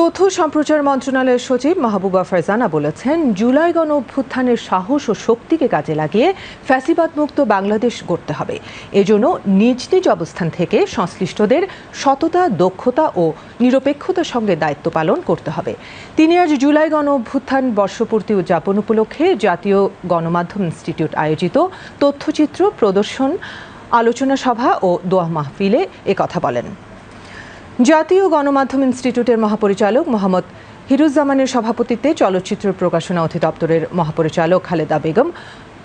তথ্য সম্প্রচার মন্ত্রণালয়ের সচিব মাহবুবা ফারজানা বলেছেন, জুলাই গণ অভ্যুত্থানের সাহস ও শক্তিকে কাজে লাগিয়ে ফ্যাসিবাদ মুক্ত বাংলাদেশ গড়তে হবে। এজন্য নিজ নিজ অবস্থান থেকে সংশ্লিষ্টদের সততা, দক্ষতা ও নিরপেক্ষতার সঙ্গে দায়িত্ব পালন করতে হবে। তিনি আজ জুলাই গণ অভ্যুত্থান বর্ষপূর্তি উদযাপন উপলক্ষে জাতীয় গণমাধ্যম ইনস্টিটিউট আয়োজিত তথ্যচিত্র, প্রদর্শন, আলোচনা সভা ও দোয়া মাহফিলে একথা বলেন। জাতীয় গণমাধ্যম ইনস্টিটিউটের মহাপরিচালক মোহাম্মদ হিরুজ্জামানের সভাপতিত্বে চলচ্চিত্র প্রকাশনা অধিদপ্তরের মহাপরিচালক খালেদা বেগম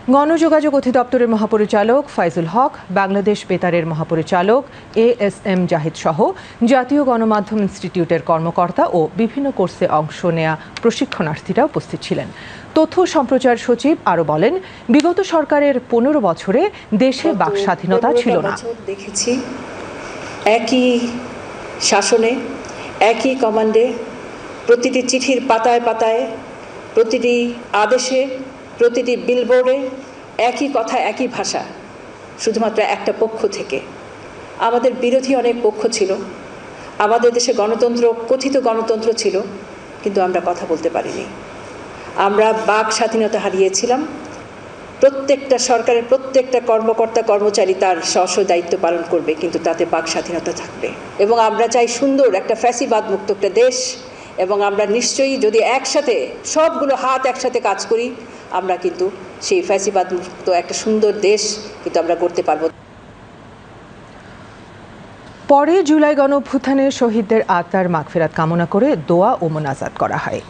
গণযোগাযোগ অধিদপ্তরের মহাপরিচালক ফাইজুল হক বাংলাদেশ বেতারের মহাপরিচালক এ এস এম জাহিদ সহ জাতীয় গণমাধ্যম ইনস্টিটিউটের কর্মকর্তা ও বিভিন্ন কোর্সে অংশ নেয়া প্রশিক্ষণার্থীরা উপস্থিত ছিলেন। তথ্য সম্প্রচার সচিব আরও বলেন বিগত সরকারের পনেরো বছরে দেশে বাক স্বাধীনতা ছিল না। দেখেছি একই শাসনে, একই কমান্ডে প্রতিটি চিঠির পাতায় পাতায়, প্রতিটি আদেশে, প্রতিটি বিলবোর্ডে একই কথা, একই ভাষা, শুধুমাত্র একটা পক্ষ থেকে। আমাদের বিরোধী অনেক পক্ষ ছিল। আমাদের দেশে গণতন্ত্র, কথিত গণতন্ত্র ছিল, কিন্তু আমরা কথা বলতে পারিনি। আমরা বাক স্বাধীনতা হারিয়েছিলাম প্রত্যেকটা সরকারের প্রত্যেকটা কর্মকর্তা, কর্মচারী তার স্ব দায়িত্ব পালন করবে, কিন্তু তাতে বাক স্বাধীনতা থাকবে। এবং আমরা চাই সুন্দর একটা ফ্যাসিবাদ মুক্ত একটা দেশ, এবং আমরা নিশ্চয়ই যদি একসাথে, সবগুলো হাত একসাথে কাজ করি, আমরা কিন্তু সেই ফ্যাসিবাদ মুক্ত একটা সুন্দর দেশ কিন্তু আমরা করতে পারব। পরে জুলাই গণ শহীদদের আত্মার মাগফেরাত কামনা করে দোয়া ও মোনাজাত করা হয়।